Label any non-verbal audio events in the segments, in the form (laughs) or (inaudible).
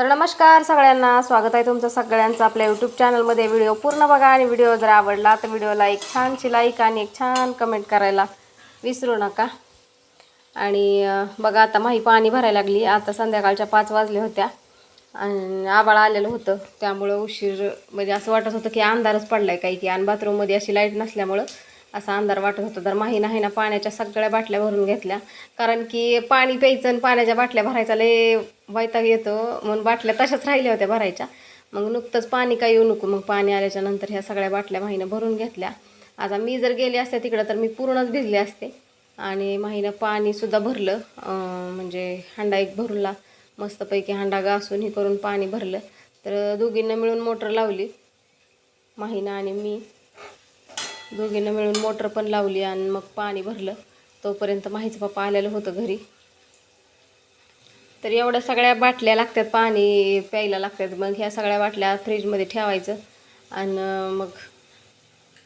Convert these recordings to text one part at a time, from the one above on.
तर नमस्कार सगळ्यांना. स्वागत आहे तुमचं सगळ्यांचं आपल्या यूट्यूब चॅनलमध्ये व्हिडिओ पूर्ण बघा आणि व्हिडिओ जर आवडला तर व्हिडिओला एक छानशी लाईक आणि एक छान कमेंट करायला विसरू नका. आणि बघा आता माही पाणी भरायला लागली. आता संध्याकाळच्या पाच वाजल्या होत्या आणि आबाळ आलेलं होतं. त्यामुळं उशीर म्हणजे असं वाटत होतं की अंधारच पडला आहे काही की आणि बाथरूममध्ये अशी लाइट नसल्यामुळं असा अंधार वाटत होता. तर माही नाही ना पाण्याच्या सगळ्या बाटल्या भरून घेतल्या. कारण की पाणी प्यायचं आणि पाण्याच्या बाटल्या भरायचा लय वैताग येतो. म्हणून बाटल्या तशाच राहिल्या होत्या भरायच्या. मग नुकतंच पाणी काय येऊ नको. मग पाणी आल्याच्यानंतर ह्या सगळ्या बाटल्या माहीनं भरून घेतल्या. आता मी जर गेले असते तिकडं तर मी पूर्णच भिजले असते. आणि माहीनं पाणीसुद्धा भरलं. म्हणजे हांडा एक भरला. मस्तपैकी हांडा घासून हे करून पाणी भरलं. तर दोघींना मिळून मोटर लावली. माहीनं आणि मी. दोघींना मिळून मोटर पण लावली आणि मग पाणी भरलं. तोपर्यंत माहीचं पप्पा आलेलं होतं घरी. तर एवढ्या सगळ्या बाटल्या लागतात पाणी प्यायला लागतात. मग ह्या सगळ्या बाटल्या फ्रीजमध्ये ठेवायचं आणि मग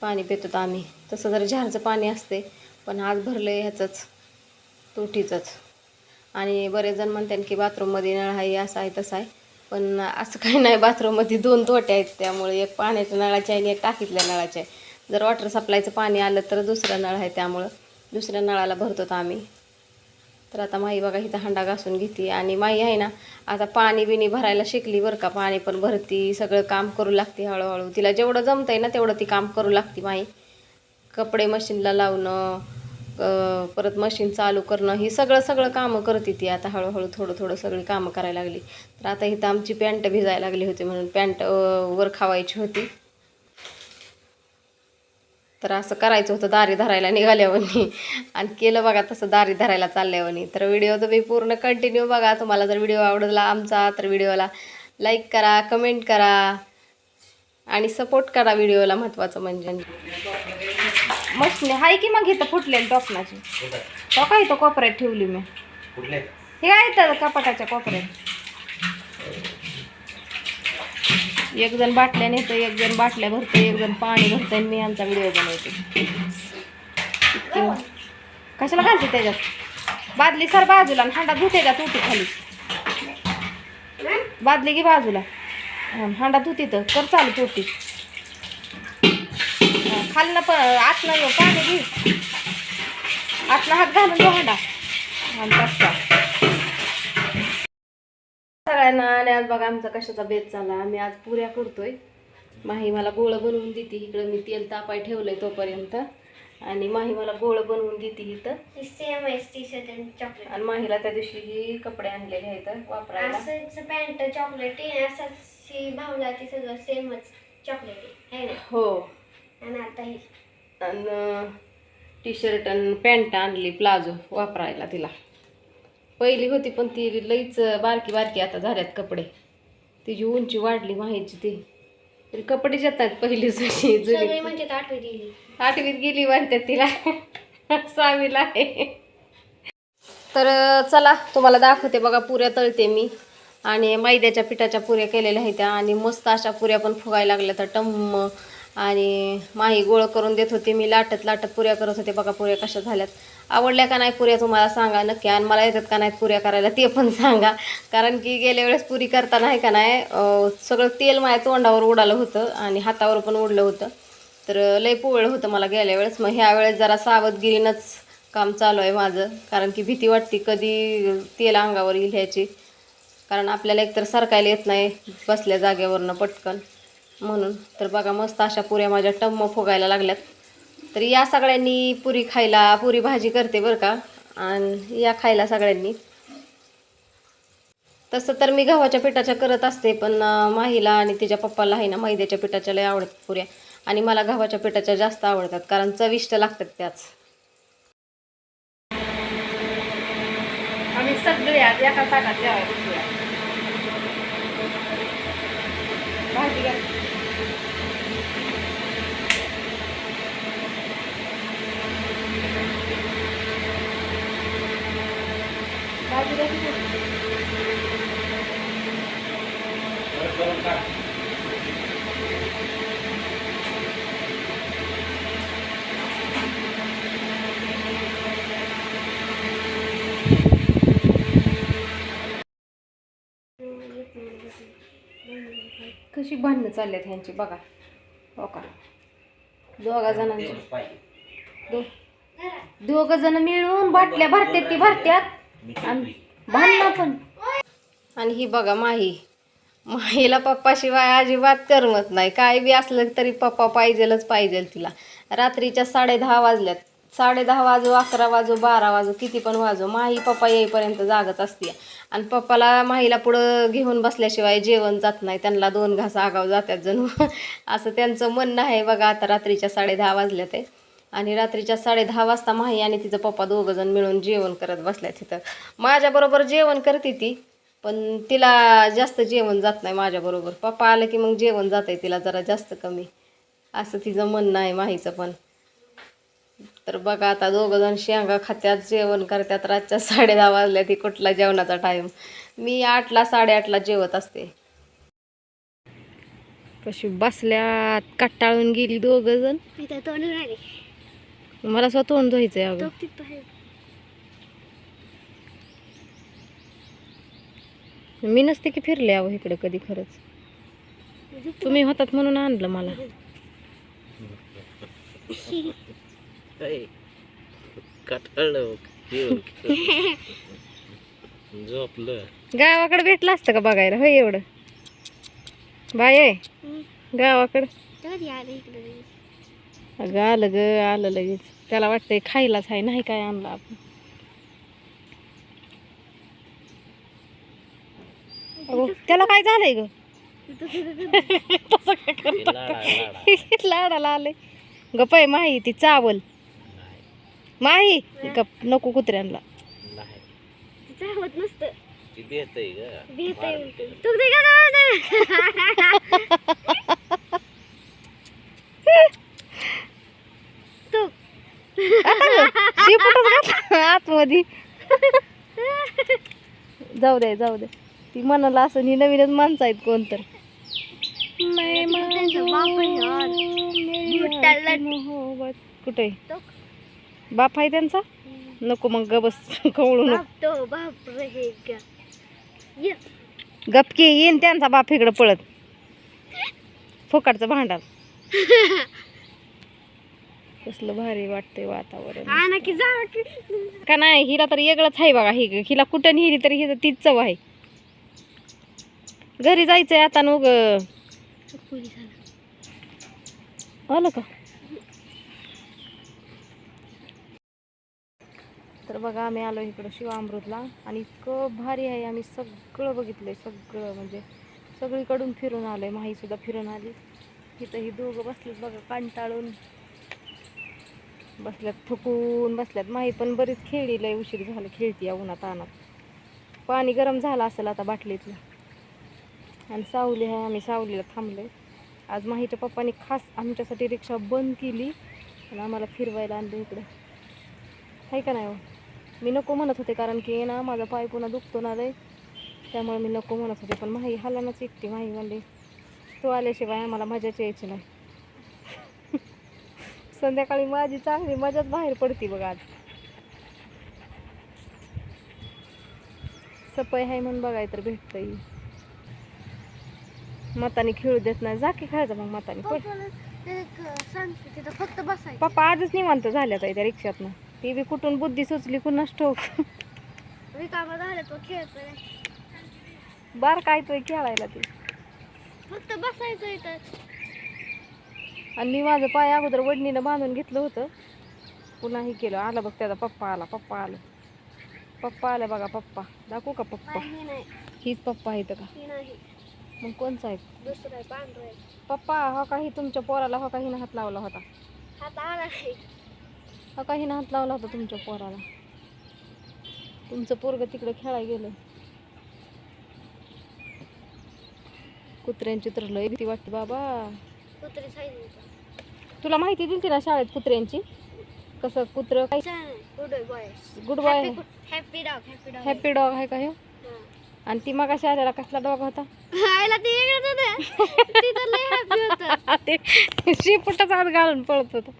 पाणी पितो आम्ही. तसं जर झारचं पाणी असते पण आज भरलं आहे ह्याचंच तुटीचंच. आणि बरेच जण म्हणतात की बाथरूममध्ये नळ आहे असं आहे तसं आहे. पण असं काही नाही बाथरूममध्ये दोन तोटे आहेत. त्यामुळे एक पाण्याच्या नळाचे आहे आणि एक टाकीतल्या नळाचे आहे. जर वॉटर सप्लायचं पाणी आलं तर दुसरा नळ आहे त्यामुळं. दुसऱ्या नळाला भरतो आम्ही. तर आता माई बघा इथं हांडा घासून घेते. आणि माई आहे ना आता पाणी बिणी भरायला शिकली बरं का. पाणी पण भरती सगळं काम करू लागते हळूहळू. तिला जेवढं जमतंय ना तेवढं ती काम करू लागते माई. कपडे मशीनला लावणं परत मशीन चालू करणं ही सगळं सगळं कामं करते ती आता हळूहळू. थोडं थोडं सगळी कामं करायला लागली. तर आता इथं आमची पॅन्ट भिजायला लागली होती म्हणून पॅन्ट वर खावायची होती. तर असं करायचं होतं दारी धरायला निघाल्यावनी आणि केलं बघा तसं दारी धरायला चालल्यावनी तर व्हिडिओ तुम्ही पूर्ण कंटिन्यू बघा. तुम्हाला जर व्हिडिओ आवडला आमचा तर व्हिडिओला लाईक करा कमेंट करा. आणि सपोर्ट करा व्हिडिओला महत्त्वाचं म्हणजे. मशनी हाय की मग इथं फुटलेली टोपणाची? तो काय तो कोपऱ्यात ठेवली मी? कुठले? हे काय तर कपाटाच्या कोपऱ्यात? एक जण बाटल्या नेतं एक जण बाटल्या भरतं एक जण पाणी भरतं आणि मी आमचा व्हिडिओ बनवते. मग. कशाला घालते त्याच्यात? बादली सर बाजूला आणि हांडा धुते का तुटी खाली? बादली की बाजूला. हांडा धुती तर कर चालू तुटी. खालनं प आतनं येऊ पाणी घे. आतनं हात घालून तो हांडा. आणि तसा सगळ्यांना आणि आज बघा आमचा कशाचा बेत चालला आम्ही आज पुऱ्या करतोय. माही मला गोळं बनवून देते इकडं. मी तेल तापाय ठेवलंय तोपर्यंत. आणि माही मला गोळं बनवून देते इथं. आणि माहीला त्या दिवशी ही कपडे आणलेले आहेत वापरायला. पॅन्ट चॉकलेट भावला ती सगळं सेमच चॉकलेट आहे. हो आणि आता ही. आणि टी शर्ट आणि पॅन्ट आणली प्लाझो वापरायला तिला. पहिली होती पण ती लईच बारकी बारकी आता झाल्यात कपडे. तिची उंची वाढली माहीची ती. तरी आहेत पहिलीच अशी जुनी म्हणजे दिली आठवीत गेली. म्हणतात तिला. सहावीला आहे. तर चला तुम्हाला दाखवते बघा पुऱ्या तळते मी. आणि मैद्याच्या पिठाच्या पुऱ्या केलेल्या आहेत त्या. आणि मस्त अशा पुऱ्या पण फुगायला लागल्या तर टम्म. आणि माही गोळ करून देत होती मी. लाटत लाटत पुऱ्या करत होते. बघा पुऱ्या कशा झाल्यात. आवडल्या का नाही पुऱ्या तुम्हाला सांगा नक्की. आणि मला येतात का नाहीत पुऱ्या करायला ते पण सांगा. कारण की गेल्या वेळेस पुरी करताना आहे का नाही सगळं तेल माझ्या तोंडावर उडालं होतं आणि हातावर पण उडलं होतं. तर लय पोवळं होतं मला गेल्या वेळेस. मग ह्या वेळेस जरा सावधगिरीनंच काम चालू आहे माझं. कारण की भीती वाटते कधी तेल अंगावर येईल ह्याची. कारण आपल्याला एकतर सरकायला येत नाही बसल्या जागेवरनं पटकन. म्हणून. तर बघा मस्त अशा पुऱ्या माझ्या टम्म फुगायला लागल्यात. तर या सगळ्यांनी पुरी खायला पुरी भाजी करते बरं का. आणि या खायला सगळ्यांनी. तसं तर मी गव्हाच्या पिठाच्या करत असते पण माहीला आणि तिच्या पप्पाला आहे ना मैद्याच्या पिठाच्या लय आवडतात पुऱ्या. आणि मला गव्हाच्या पिठाच्या जास्त आवडतात कारण चविष्ट लागतात त्याच. आम्ही सगळे आज एका ताटात जेवायला भाजी घ्या. भाजी घ्या की. कशी भांडणं चालल्यात ह्यांची? बघा. हो का? दोघा जणांची. दो दोघ जण मिळून बाटल्या भरतात ती भरत्यात? आणि भांडणं पण. आणि ही बघा माही. माहीला पप्पाशिवाय अजिबात करमत नाही. काय बी असलं तरी पप्पा पाहिजेलच पाहिजे तिला. रात्रीच्या साडे दहा वाजल्यात. साडे दहा वाजू अकरा वाजू बारा वाजू किती पण वाजू माही पप्पा येईपर्यंत जागत असते आणि पप्पाला माहीला पुढं घेऊन बसल्याशिवाय जेवण जात नाही. त्यांना दोन घास आगाव जातात जणू. (laughs) असं त्यांचं म्हणणं आहे बघा आता रात्रीच्या साडे दहा वाजल्या ते आणि रात्रीच्या साडे दहा वाजता माही आणि तिचं पप्पा दोघं जण मिळून जेवण करत बसल्या तिथं. माझ्याबरोबर जेवण करते ती पण तिला जास्त जेवण जात नाही माझ्याबरोबर. पप्पा आलं की मग जेवण जात आहे तिला जरा जास्त कमी. असं तिचं म्हणणं आहे माहीचं पण. तर बघा आता दोघंजण शेंगा खात्यात जेवण करतात रातच्या साडे दहा वाजल्या ती कुठला जेवणाचा टाईम मी आठला साडेआठला जेवत असते. कशी बसल्यात कट्टाळून गेली दोघं जण इथं तोंड राहिले मला स्वतः तोंड धुवायचंय अगं. मी नसते की फिरले अहो इकडे कधी खरंच. तुम्ही होतात म्हणून आणलं मला. गावाकडे भेटलं असतं का बघायला? होय एवढं. बाय आहे गावाकडं. अगं आलं ग आलं लगेच. त्याला वाटतंय खायलाच आहे नाही काय आणलं आपण. अगो, त्याला काय झालंय ग? (laughs) तसं काय करतो? लाडा लाडा. (laughs) लाडाला आले गप आहे माही ती चावल. माही गप नको कुत्र्यांना नाही. चावत नसतं. ती आहे ग. तू आतमध्ये जाऊ दे जाऊ दे. ती म्हणाला असं ही नवीनच माणसं आहेत कोण तर. कुठे? बाप आहे त्यांचा? नको मग गबस (laughs) कवळू नको. बाप तो बाप रहेगा ये. गपकी येईन त्यांचा बाप इकडं पळत. (laughs) फुकाटचं भांडार (laughs) कसलं भारी वाटतंय वातावरण. की नाही हिला तर वेगळंच आहे बघा ही. हिला कुठं नेली तरी हिचं तीच चव आहे. घरी जायचंय आता मग आलं का? तर बघा आम्ही आलो इकडं शिवामृतला आणि इतकं भारी आहे. आम्ही सगळं बघितलंय सगळं म्हणजे सगळीकडून फिरून आलोय. माही सुद्धा फिरून आली. इथं ही दोघं बसलेत बघा कंटाळून. बसल्यात थकून बसल्यात. माही पण बरीच खेळली लय उशीर झालं खेळती या उन्हात आणत. पाणी गरम झालं असेल आता बाटलीतलं. आणि सावली आहे आम्ही सावलीला थांबलो आज माहीच्या पप्पानी खास आमच्यासाठी रिक्षा बंद केली आणि आम्हाला फिरवायला आणलं इकडं. आहे का नाही हो? मी नको म्हणत होते कारण की ना माझा पाय पुन्हा दुखतो ना लय. त्यामुळे मी नको म्हणत होते पण माही हालानच एकटी माही म्हणली तू आल्याशिवाय आम्हाला मजाच यायची नाही. संध्याकाळी माझी चांगली मजाच बाहेर पडती बघ आज. सपय आहे म्हणून बघाय तर भेटतंय. मताने खेळू देत नाही. जा की खेळायचं मग मताने. तिथं फक्त बसायचं. पप्पा आजच निवांत झाल्यात आहे त्या रिक्षातनं. ती बी कुठून बुद्धी सुचली कुणाच ठोक रिकामा झालं तो खेळतोय. बार काय तोय खेळायला ती. फक्त बसायचं इथं. आणि मी माझं पाय अगोदर वडणीनं बांधून घेतलं होतं. पुन्हा हे केलं आला बघ त्याचा पप्पा आला पप्पा आला. पप्पा आला बघा पप्पा दाखवू का पप्पा? हीच पप्पा आहेत का? नाही. मग कोणचा आहे? पप्पा हो काही तुमच्या पोराला हो काही हात लावला होता. हो काही हात लावला होता तुमच्या पोराला. तुमचं पोरग तिकडे खेळायला गेलं. कुत्र्यांची तर लय भीती वाटते बाबा. कुत्री तुला माहिती दिली ना शाळेत कुत्र्यांची? कसं कुत्र काय? Good boys good boy happy dog happy dog happy dog आहे का हे? आणि ती मग आलेला कसला डॉग होता? आयला ते वेगळंच होतं. (laughs) ती तर लय हॅपी होतं. ते शिपटच आत घालून पळत होत.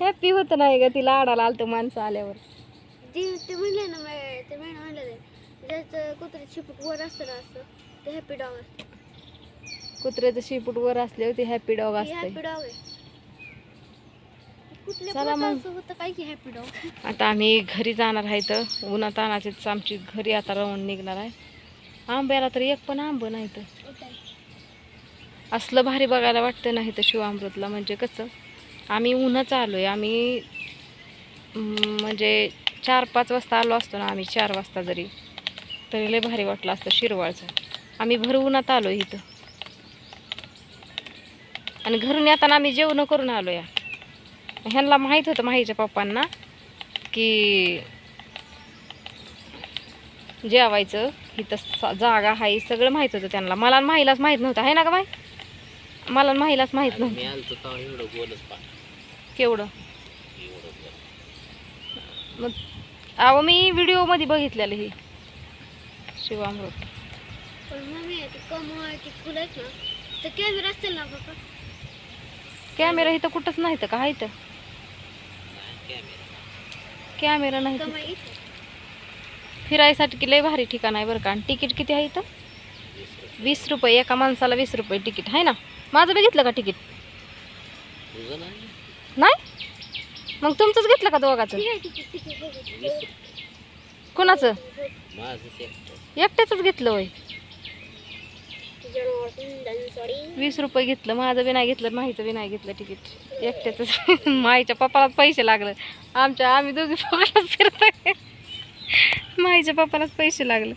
हॅपी होत नाही का तिला आडाला आलतं माणसं आल्यावर. ती ते म्हणले ना मै- ते मॅडम म्हणले कुत्रे शिपूट वर असतं ना असं ते हॅपी डॉग असतं. कुत्र्याचं शिपूट वर असले होते हॅपी डॉग असते. चला मग. आता आम्ही घरी जाणार आहे तर उन्हात आणायचीच आमची घरी आता राहून निघणार आहे. आंब्याला तर एक पण आंब नाही तर असलं भारी बघायला वाटतं नाही तर शिवामृतला म्हणजे कसं? आम्ही उन्हाच आलो आहे आम्ही म्हणजे चार पाच वाजता आलो असतो ना आम्ही चार वाजता जरी. तरी लय भारी वाटलं असतं शिरवाळचं. आम्ही भर उन्हात आलो इथं. आणि घरून येताना आम्ही जेवण करून आलो या ह्यांना माहीत होतं माहीच्या पप्पांना की जेवायचं इथं स- जागा आहे सगळं माहीत होतं त्यांना. मला माहीलाच माहीत नव्हतं. आहे ना का माही मला माहीलाच माहीत नव्हतं. केवढं? मग अहो मी व्हिडिओमध्ये बघितलेलं हे. शिवामृत. कॅमेरा असतील ना बाबा कॅमेरा इथं कुठंच नाही तर का इथं. नाही कॅमेरा कॅमेरा नाही तिथं. इथे. फिरायसाठी की लय भारी ठिकाण आहे बरं का. आणि तिकीट किती आहे इथं? वीस रुपये. एका माणसाला वीस रुपये तिकीट. आहे ना? माझं बघितलं का तिकीट? तुझं नाही? नाही? मग तुमचंच घेतलं का दोघाचं? कुणाचं? माझंच एकटं. एकट्याच घेतलं होय. वीस रुपये घेतलं माझं बी नाही घेतलं माहीचं बी नाही घेतलं तिकीट एकट्याच (laughs) माईच्या पप्पालाच पैसे लागलं. आमच्या आम्ही दोघी पप्पाला फिरत माईच्या पप्पालाच पैसे लागले.